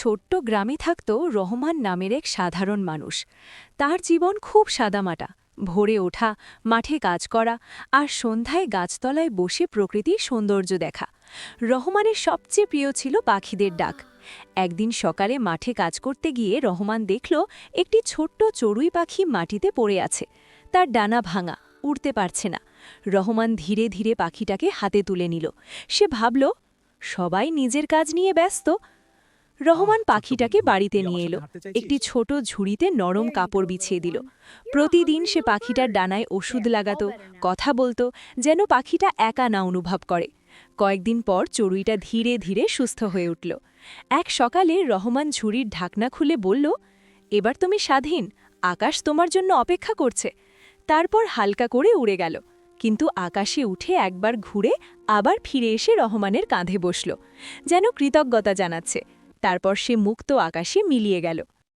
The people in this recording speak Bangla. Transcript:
ছোট্ট গ্রামে থাকত রহমান নামের এক সাধারণ মানুষ। তার জীবন খুব সাদামাটা, ভোরে ওঠা, মাঠে কাজ করা আর সন্ধ্যায় গাছতলায় বসে প্রকৃতির সৌন্দর্য দেখা। রহমানের সবচেয়ে প্রিয় ছিল পাখিদের ডাক। একদিন সকালে মাঠে কাজ করতে গিয়ে রহমান দেখল একটি ছোট্ট চড়ুই পাখি মাটিতে পড়ে আছে। তার ডানা ভাঙা, উড়তে পারছে না। রহমান ধীরে ধীরে পাখিটাকে হাতে তুলে নিল। সে ভাবল, সবাই নিজের কাজ নিয়ে ব্যস্ত। রহমান পাখিটাকে বাড়িতে নিয়ে এলো। একটি ছোট ঝুড়িতে নরম কাপড় বিছিয়ে দিল। প্রতিদিন সে পাখিটার ডানায় ওষুধ লাগাতো কথা বলতো যেন পাখিটা একা না অনুভব করে। কয়েকদিন পর চড়ুইটা ধীরে ধীরে সুস্থ হয়ে উঠল। এক সকালে রহমান ঝুড়ির ঢাকনা খুলে বলল এবার তুমি স্বাধীন আকাশ তোমার জন্য অপেক্ষা করছে। তারপর হালকা করে উড়ে গেল। কিন্তু আকাশে উঠে একবার ঘুরে আবার ফিরে এসে রহমানের কাঁধে বসল যেন কৃতজ্ঞতা জানাচ্ছে। তারপর সে মুক্ত আকাশে মিলিয়ে গেল।